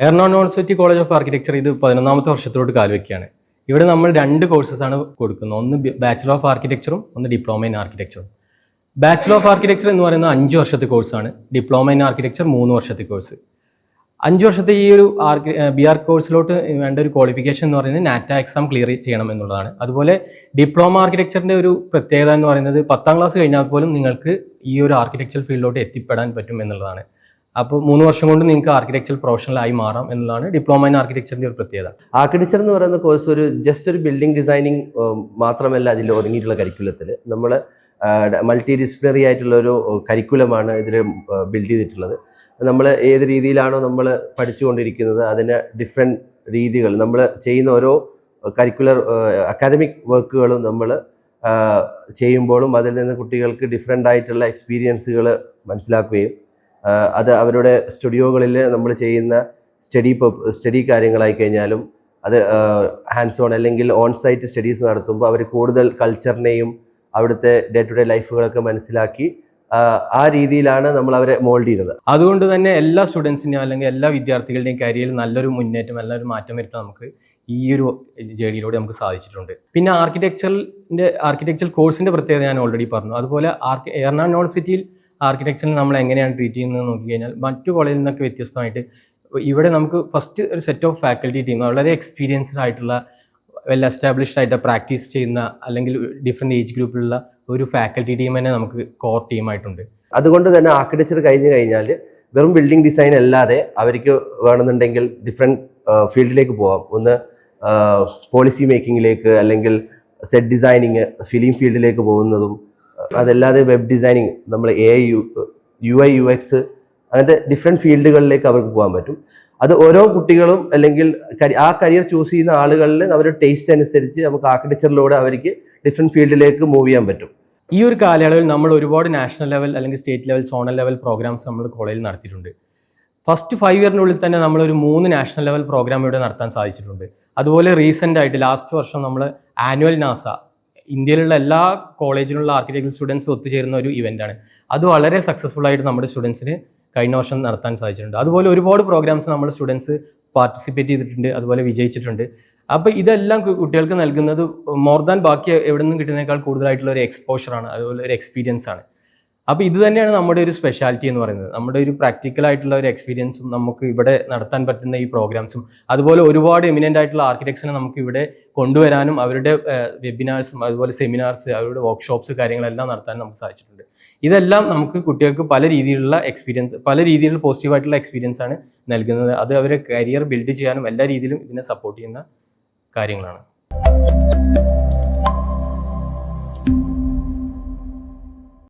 Ernakulam university college of architecture ഇത് പതിനൊന്നാമത്തെ വർഷത്തിലോട്ട് കാൽവെക്കുകയാണ് ഇവിടെ നമ്മൾ രണ്ട് കോഴ്സസ് ആണ് കൊടുക്കുന്നത്. ഒന്ന് ബാച്ചിലർ ഓഫ് ആർക്കിടെക്ചറും ഒന്ന് ഡിപ്ലോമ ഇൻ ആർക്കിടെക്ചറും ബാച്ചിലർ ഓഫ് ആർക്കിടെക്ചർ എന്ന് പറയുന്നത് അഞ്ച് വർഷത്തെ കോഴ്സാണ് ഡിപ്ലോമ ഇൻ ആർക്കിടെക്ചർ മൂന്ന് വർഷത്തെ കോഴ്സ് അഞ്ച് വർഷത്തെ ഈ ഒരു ആർക്കി ബി ആർ കോഴ്സിലോട്ട് വേണ്ട ഒരു ക്വാളിഫിക്കേഷൻ എന്ന് പറയുന്നത് നാറ്റ എക്സാം ക്ലിയർ ചെയ്യണം എന്നുള്ളതാണ്. അതുപോലെ ഡിപ്ലോമ ആർക്കിടെക്ചറിന്റെ ഒരു പ്രത്യേകത എന്ന് പറയുന്നത് പത്താം ക്ലാസ് കഴിഞ്ഞാൽ പോലും നിങ്ങൾക്ക് ഈ ഒരു ആർക്കിടെക്ചർ ഫീൽഡിലോട്ട് എത്തിപ്പെടാൻ പറ്റും എന്നുള്ളതാണ്. അപ്പോൾ മൂന്ന് വർഷം കൊണ്ട് നിങ്ങൾക്ക് ആർക്കിടെക്ചർ പ്രൊഫഷണലായി മാറാം എന്നുള്ളതാണ് ഡിപ്ലോമ ഇൻ ആർക്കിടെക്ചറിന്റെ ഒരു പ്രത്യേകത. ആർക്കിടെക്ചർ എന്ന് പറയുന്ന കോഴ്സ് ഒരു ജസ്റ്റ് ഒരു ബിൽഡിംഗ് ഡിസൈനിങ് മാത്രമല്ല അതിൽ ഒതുങ്ങിയിട്ടുള്ള കരിക്കുലത്തിൽ നമ്മൾ മൾട്ടി ഡിസിപ്ലിനറി ആയിട്ടുള്ള ഒരു കരിക്കുലമാണ് ഇതിൽ ബിൽഡ് ചെയ്തിട്ടുള്ളത്. നമ്മൾ ഏത് രീതിയിലാണോ നമ്മൾ പഠിച്ചുകൊണ്ടിരിക്കുന്നത് അതിന് ഡിഫറെന്റ് രീതികൾ. നമ്മൾ ചെയ്യുന്ന ഓരോ കരിക്കുലർ അക്കാദമിക് വർക്കുകളും നമ്മൾ ചെയ്യുമ്പോഴും അതിൽ നിന്ന് കുട്ടികൾക്ക് ഡിഫറെന്റ് ആയിട്ടുള്ള എക്സ്പീരിയൻസുകൾ മനസ്സിലാക്കുകയും അത് അവരുടെ സ്റ്റുഡിയോകളിൽ നമ്മൾ ചെയ്യുന്ന സ്റ്റഡി സ്റ്റഡി കാര്യങ്ങളായി കഴിഞ്ഞാലും അത് ഹാൻഡ്സ് ഓൺ അല്ലെങ്കിൽ ഓൺ സൈറ്റ് സ്റ്റഡീസ് നടത്തുമ്പോൾ അവർ കൂടുതൽ കൾച്ചറിനെയും അവിടുത്തെ ഡേ ടു ഡേ ലൈഫുകളൊക്കെ മനസ്സിലാക്കി ആ, രീതിയിലാണ് നമ്മൾ അവരെ മോൾഡ് ചെയ്യുന്നത്. അതുകൊണ്ട് തന്നെ എല്ലാ സ്റ്റുഡൻസിന്റെയും അല്ലെങ്കിൽ എല്ലാ വിദ്യാർത്ഥികളുടെയും കരിയറിൽ നല്ലൊരു മുന്നേറ്റം നല്ലൊരു മാറ്റം വരുത്താൻ നമുക്ക് ഈ ഒരു ജേണിയിലൂടെ നമുക്ക് സാധിച്ചിട്ടുണ്ട്. പിന്നെ ആർക്കിടെക്ചറിന്റെ ആർക്കിടെക്ചർ കോഴ്സിന്റെ പ്രത്യേകത ഞാൻ ഓൾറെഡി പറഞ്ഞു. അതുപോലെ ആർക്ക് എറണാകുളം യൂണിവേഴ്സിറ്റിയിൽ ആർക്കിടെക്ചറിൽ നമ്മൾ എങ്ങനെയാണ് ട്രീറ്റ് ചെയ്യുന്നത് നോക്കി കഴിഞ്ഞാൽ മറ്റു കോളേജിൽ നിന്നൊക്കെ വ്യത്യസ്തമായിട്ട് ഇവിടെ നമുക്ക് ഫസ്റ്റ് ഒരു സെറ്റ് ഓഫ് ഫാക്കൽറ്റി ടീം വളരെ എക്സ്പീരിയൻസ്ഡ് ആയിട്ടുള്ള വെൽ എസ്റ്റാബ്ലിഷ്ഡ് ആയിട്ട് പ്രാക്ടീസ് ചെയ്യുന്ന അല്ലെങ്കിൽ ഡിഫറെന്റ് ഏജ് ഗ്രൂപ്പിലുള്ള ഒരു ഫാക്കൽറ്റി ടീം തന്നെ നമുക്ക് കോർ ടീമായിട്ടുണ്ട് അതുകൊണ്ട് തന്നെ ആർക്കിടെക്ചർ കഴിഞ്ഞ് കഴിഞ്ഞാൽ വെറും ബിൽഡിംഗ് ഡിസൈൻ അല്ലാതെ അവർക്ക് വേണമെന്നുണ്ടെങ്കിൽ ഡിഫറെന്റ് ഫീൽഡിലേക്ക് പോവാം. ഒന്ന് പോളിസി മേക്കിങ്ങിലേക്ക് അല്ലെങ്കിൽ സെറ്റ് ഡിസൈനിങ് ഫിലിം ഫീൽഡിലേക്ക് പോകുന്നതും അതല്ലാതെ വെബ് ഡിസൈനിങ് നമ്മൾ A U U I U X അങ്ങനത്തെ ഡിഫറെന്റ് ഫീൽഡുകളിലേക്ക് അവർക്ക് പോകാൻ പറ്റും. അത് ഓരോ കുട്ടികളും അല്ലെങ്കിൽ ആ കരിയർ ചൂസ് ചെയ്യുന്ന ആളുകളിൽ അവരുടെ ടേസ്റ്റ് അനുസരിച്ച് നമുക്ക് ആർക്കിടെക്ചറിലൂടെ അവർക്ക് ഡിഫറെന്റ് ഫീൽഡിലേക്ക് മൂവ് ചെയ്യാൻ പറ്റും. ഈ ഒരു കാലയളവിൽ നമ്മൾ ഒരുപാട് നാഷണൽ ലെവൽ അല്ലെങ്കിൽ state level zonal level programs നമ്മൾ കോളേജിൽ നടത്തിയിട്ടുണ്ട്. ഫസ്റ്റ് ഫൈവ് ഇയറിനുള്ളിൽ തന്നെ നമ്മൾ ഒരു മൂന്ന് നാഷണൽ ലെവൽ പ്രോഗ്രാം ഇവിടെ നടത്താൻ സാധിച്ചിട്ടുണ്ട്. അതുപോലെ റീസെന്റ് ആയിട്ട് ലാസ്റ്റ് വർഷം നമ്മൾ ആനുവൽ നാസ ഇന്ത്യയിലുള്ള എല്ലാ കോളേജിലുള്ള ആർക്കിടെക്ചർ സ്റ്റുഡൻസ് ഒത്തുചേരുന്ന ഒരു ഇവന്റാണ് അത് വളരെ സക്സസ്ഫുൾ ആയിട്ട് നമ്മുടെ സ്റ്റുഡൻസിന് കഴിഞ്ഞ വർഷം നടത്താൻ സാധിച്ചിട്ടുണ്ട്. അതുപോലെ ഒരുപാട് പ്രോഗ്രാംസ് നമ്മൾ സ്റ്റുഡൻസ് പാർട്ടിസിപ്പേറ്റ് ചെയ്തിട്ടുണ്ട് അതുപോലെ വിജയിച്ചിട്ടുണ്ട്. അപ്പോൾ ഇതെല്ലാം കുട്ടികൾക്ക് നൽകുന്നത് മോർ ദാൻ ബാക്കി എവിടെ നിന്നും കിട്ടുന്നതിനേക്കാൾ കൂടുതലായിട്ടുള്ള ഒരു എക്സ്പോഷറാണ് അതുപോലെ ഒരു എക്സ്പീരിയൻസ് ആണ്. അപ്പോൾ ഇത് തന്നെയാണ് നമ്മുടെ ഒരു സ്പെഷ്യാലിറ്റി എന്ന് പറയുന്നത്. നമ്മുടെ ഒരു പ്രാക്ടിക്കൽ ആയിട്ടുള്ള ഒരു എക്സ്പീരിയൻസും നമുക്ക് ഇവിടെ നടത്താൻ പറ്റുന്ന ഈ പ്രോഗ്രാംസും അതുപോലെ ഒരുപാട് എമിനന്റ് ആയിട്ടുള്ള ആർക്കിടെക്ട്സിനെ നമുക്ക് ഇവിടെ കൊണ്ടുവരാനും അവരുടെ വെബിനാർസും അതുപോലെ സെമിനാർസ് അവരുടെ വർക്ക്ഷോപ്സ് കാര്യങ്ങളെല്ലാം നടത്താൻ നമുക്ക് സാധിച്ചിട്ടുണ്ട്. ഇതെല്ലാം നമുക്ക് കുട്ടികൾക്ക് പല രീതിയിലുള്ള എക്സ്പീരിയൻസ് പല രീതിയിലുള്ള പോസിറ്റീവായിട്ടുള്ള എക്സ്പീരിയൻസ് ആണ് നൽകുന്നത്. അത് അവരെ കരിയർ ബിൽഡ് ചെയ്യാനും എല്ലാ രീതിയിലും ഇതിനെ സപ്പോർട്ട് ചെയ്യുന്ന കാര്യങ്ങളാണ്.